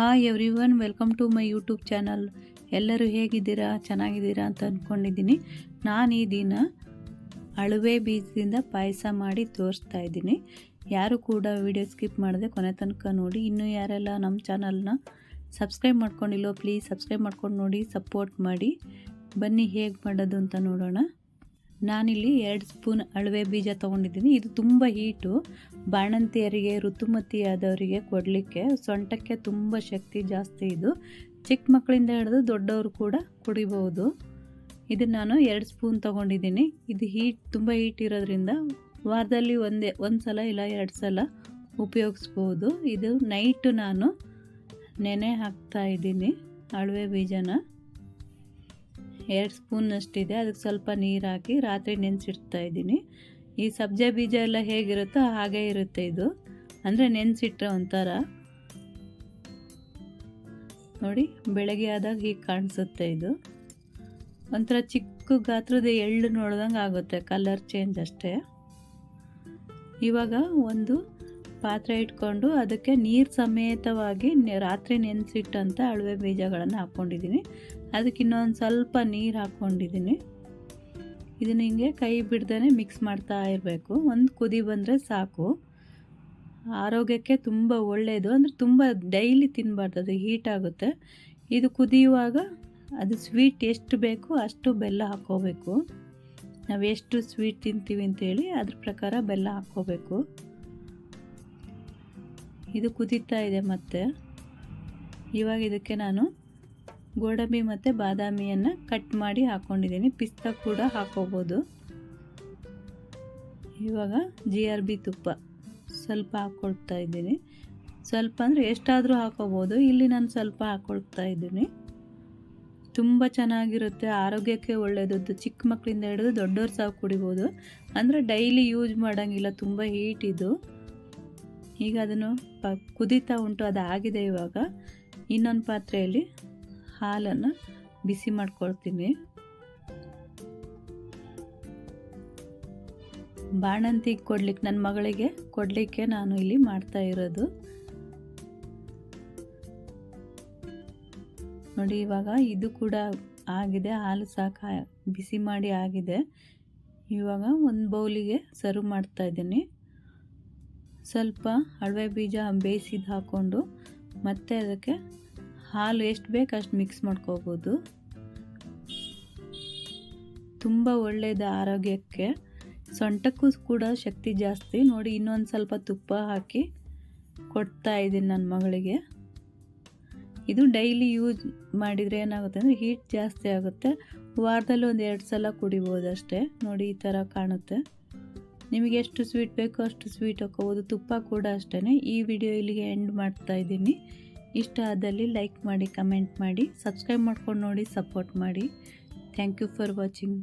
Hi everyone welcome to my YouTube channel ಎಲ್ಲರೂ ಹೇಗಿದ್ದೀರಾ? ಚೆನ್ನಾಗಿದ್ದೀರಾ ಅಂತ ಅಂದ್ಕೊಂಡಿದ್ದೀನಿ ನಾನು ಈ ದಿನ ಅಳುವೆ ಬೀಜದಿಂದ ಪಾಯಸ ಮಾಡಿ ತೋರಿಸ್ತಾ ಇದ್ದೀನಿ. ಯಾರು ಕೂಡ ವಿಡಿಯೋ ಸ್ಕಿಪ್ ಮಾಡಿದೆ ಕೊನೆ ತನಕ ನೋಡಿ, ಇನ್ನೂ ಯಾರೆಲ್ಲ ನಮ್ಮ ಚಾನಲ್ನ ಸಬ್ಸ್ಕ್ರೈಬ್ ಮಾಡ್ಕೊಂಡಿಲ್ಲೋ ಪ್ಲೀಸ್ ಸಬ್ಸ್ಕ್ರೈಬ್ ಮಾಡ್ಕೊಂಡು ನೋಡಿ ಸಪೋರ್ಟ್ ಮಾಡಿ. ಬನ್ನಿ ಹೇಗೆ ಮಾಡೋದು ಅಂತ ನೋಡೋಣ. ನಾನಿಲ್ಲಿ ಎರಡು ಸ್ಪೂನ್ ಅಳವೆ ಬೀಜ ತೊಗೊಂಡಿದ್ದೀನಿ. ಇದು ತುಂಬ ಹೀಟು. ಬಾಣಂತಿಯರಿಗೆ ಋತುಮತಿಯಾದವರಿಗೆ ಕೊಡಲಿಕ್ಕೆ ಸೊಂಟಕ್ಕೆ ತುಂಬ ಶಕ್ತಿ ಜಾಸ್ತಿ ಇದು. ಚಿಕ್ಕ ಮಕ್ಕಳಿಂದ ಹಿಡಿದು ದೊಡ್ಡವರು ಕೂಡ ಕುಡಿಬಹುದು ಇದನ್ನು ನಾನು ಎರಡು ಸ್ಪೂನ್ ತೊಗೊಂಡಿದ್ದೀನಿ. ಇದು ಹೀಟ್, ತುಂಬ ಹೀಟ್ ಇರೋದ್ರಿಂದ ವಾರದಲ್ಲಿ ಒಂದೇ ಒಂದು ಸಲ ಇಲ್ಲ ಎರಡು ಸಲ ಉಪಯೋಗಿಸ್ಬೋದು. ಇದು ನೈಟು ನಾನು ನೆನೆ ಹಾಕ್ತಾ ಇದ್ದೀನಿ ಅಳವೆ ಬೀಜನ. ಎರಡು ಸ್ಪೂನ್ ಅಷ್ಟಿದೆ. ಅದಕ್ಕೆ ಸ್ವಲ್ಪ ನೀರು ಹಾಕಿ ರಾತ್ರಿ ನೆನೆಸಿಡ್ತಾ ಇದ್ದೀನಿ. ಈ ಸಬ್ಜೆ ಬೀಜ ಎಲ್ಲ ಹೇಗಿರುತ್ತೋ ಹಾಗೇ ಇರುತ್ತೆ ಇದು. ಅಂದರೆ ನೆನೆಸಿಟ್ರೆ ಒಂಥರ ನೋಡಿ, ಬೆಳಗ್ಗೆ ಆದಾಗ ಹೀಗೆ ಕಾಣಿಸುತ್ತೆ ಇದು. ಒಂಥರ ಚಿಕ್ಕ ಗಾತ್ರದ ಎಳ್ಳು ನೋಡ್ದಂಗೆ ಆಗುತ್ತೆ. ಕಲರ್ ಚೇಂಜ್ ಅಷ್ಟೇ. ಇವಾಗ ಒಂದು ಪಾತ್ರೆ ಇಟ್ಕೊಂಡು ಅದಕ್ಕೆ ನೀರು ಸಮೇತವಾಗಿ ರಾತ್ರಿ ನೆನೆಸಿಟ್ಟಂಥ ಅಳುವೆ ಬೀಜಗಳನ್ನು ಹಾಕ್ಕೊಂಡಿದ್ದೀನಿ ಅದಕ್ಕೆ ಇನ್ನೊಂದು ಸ್ವಲ್ಪ ನೀರು ಹಾಕ್ಕೊಂಡಿದ್ದೀನಿ ಇದನ್ನು ಹಿಂಗೆ ಕೈ ಬಿಡ್ದೇ ಮಿಕ್ಸ್ ಮಾಡ್ತಾ ಇರಬೇಕು. ಒಂದು ಕುದಿ ಬಂದರೆ ಸಾಕು. ಆರೋಗ್ಯಕ್ಕೆ ತುಂಬ ಒಳ್ಳೆಯದು ಅಂದರೆ ತುಂಬ ಡೈಲಿ ತಿನ್ನಬಾರ್ದು ಅದು ಹೀಟ್ ಆಗುತ್ತೆ. ಇದು ಕುದಿಯುವಾಗ ಅದು ಸ್ವೀಟ್ ಎಷ್ಟು ಬೇಕು ಅಷ್ಟು ಬೆಲ್ಲ ಹಾಕ್ಕೋಬೇಕು. ನಾವು ಎಷ್ಟು ಸ್ವೀಟ್ ತಿಂತೀವಿ ಅಂತೇಳಿ ಅದ್ರ ಪ್ರಕಾರ ಬೆಲ್ಲ ಹಾಕ್ಕೋಬೇಕು. ಇದು ಕುದೀತಾ ಇದೆ ಮತ್ತೆ. ಇವಾಗ ಇದಕ್ಕೆ ನಾನು ಗೋಡಂಬಿ ಮತ್ತು ಬಾದಾಮಿಯನ್ನು ಕಟ್ ಮಾಡಿ ಹಾಕ್ಕೊಂಡಿದ್ದೀನಿ ಪಿಸ್ತಾ ಕೂಡ ಹಾಕೋಬೋದು. ಇವಾಗ ಜಿ ಆರ್ ಬಿ ತುಪ್ಪ ಸ್ವಲ್ಪ ಹಾಕ್ಕೊಳ್ತಾ ಇದ್ದೀನಿ. ಸ್ವಲ್ಪ ಅಂದರೆ ಎಷ್ಟಾದರೂ ಹಾಕೋಬೋದು. ಇಲ್ಲಿ ನಾನು ಸ್ವಲ್ಪ ಹಾಕ್ಕೊಳ್ತಾ ಇದ್ದೀನಿ. ತುಂಬ ಚೆನ್ನಾಗಿರುತ್ತೆ. ಆರೋಗ್ಯಕ್ಕೆ ಒಳ್ಳೆಯದು ಚಿಕ್ಕ ಮಕ್ಕಳಿಂದ ಹಿಡಿದು ದೊಡ್ಡವ್ರು ಸಹ ಕುಡಿಬೋದು. ಅಂದರೆ ಡೈಲಿ ಯೂಸ್ ಮಾಡೋಂಗಿಲ್ಲ. ತುಂಬ ಹೀಟ್ ಇದು. ಈಗ ಅದನ್ನು ಪ ಕುದೀತಾ ಉಂಟು, ಅದು ಆಗಿದೆ ಇವಾಗ. ಇನ್ನೊಂದು ಪಾತ್ರೆಯಲ್ಲಿ ಹಾಲನ್ನು ಬಿಸಿ ಮಾಡ್ಕೊಳ್ತೀನಿ. ಬಾಣಂತಿಗೆ ಕೊಡ್ಲಿಕ್ಕೆ, ನನ್ನ ಮಗಳಿಗೆ ಕೊಡಲಿಕ್ಕೆ ನಾನು ಇಲ್ಲಿ ಮಾಡ್ತಾ ಇರೋದು. ನೋಡಿ, ಇವಾಗ ಇದು ಕೂಡ ಆಗಿದೆ, ಹಾಲು ಸಾಕ ಬಿಸಿ ಮಾಡಿ ಆಗಿದೆ. ಇವಾಗ ಒಂದು ಬೌಲಿಗೆ ಸರ್ವ್ ಮಾಡ್ತಾ ಇದ್ದೀನಿ. ಸ್ವಲ್ಪ ಅಳವೆ ಬೀಜ ಬೇಯಿಸಿದ್ದು ಹಾಕ್ಕೊಂಡು ಮತ್ತೆ ಅದಕ್ಕೆ ಹಾಲು ಎಷ್ಟು ಬೇಕು ಅಷ್ಟು ಮಿಕ್ಸ್ ಮಾಡ್ಕೋಬೋದು. ತುಂಬ ಒಳ್ಳೆಯದು ಆರೋಗ್ಯಕ್ಕೆ, ಸೊಂಟಕ್ಕೂ ಕೂಡ ಶಕ್ತಿ ಜಾಸ್ತಿ. ನೋಡಿ, ಇನ್ನೊಂದು ಸ್ವಲ್ಪ ತುಪ್ಪ ಹಾಕಿ ಕೊಡ್ತಾ ಇದ್ದೀನಿ ನನ್ನ ಮಗಳಿಗೆ. ಇದು ಡೈಲಿ ಯೂಸ್ ಮಾಡಿದರೆ ಏನಾಗುತ್ತೆ ಅಂದರೆ ಹೀಟ್ ಜಾಸ್ತಿ ಆಗುತ್ತೆ. ವಾರದಲ್ಲಿ ಒಂದು ಎರಡು ಸಲ ಕುಡಿಬೋದು ಅಷ್ಟೇ. ನೋಡಿ, ಈ ಥರ ಕಾಣುತ್ತೆ. ನಿಮಗೆ ಎಷ್ಟು ಸ್ವೀಟ್ ಬೇಕೋ ಅಷ್ಟು ಸ್ವೀಟ್ ಹಾಕೋಬೋದು. ತುಪ್ಪ ಕೂಡ ಅಷ್ಟೇ ಈ ವಿಡಿಯೋ ಇಲ್ಲಿಗೆ ಎಂಡ್ ಮಾಡ್ತಾ ಇದ್ದೀನಿ. ಇಷ್ಟ ಆದಲ್ಲಿ ಲೈಕ್ ಮಾಡಿ ಕಮೆಂಟ್ ಮಾಡಿ ಸಬ್ಸ್ಕ್ರೈಬ್ ಮಾಡ್ಕೊಂಡು ನೋಡಿ ಸಪೋರ್ಟ್ ಮಾಡಿ. Thank you for watching